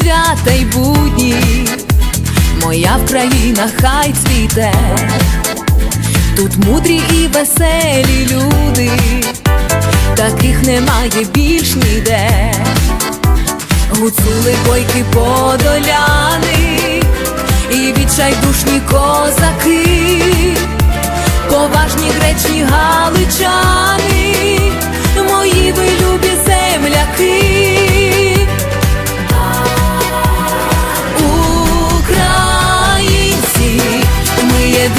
свята й будні, моя Вкраїна хай цвіте, тут мудрі і веселі люди, таких немає більш ніде. Гуцули бойки подоляни і відчайдушні козаки, поважні гречні галичани,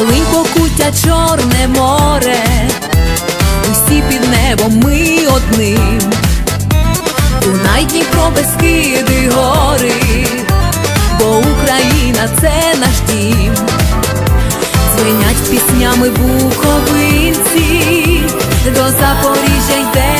Волинь покуття чорне море, усі під небом ми одним. Дунай, Дніпро, Бескиди, гори, бо Україна це наш дім. Дзвенять піснями буковинці, до Запоріжжя йде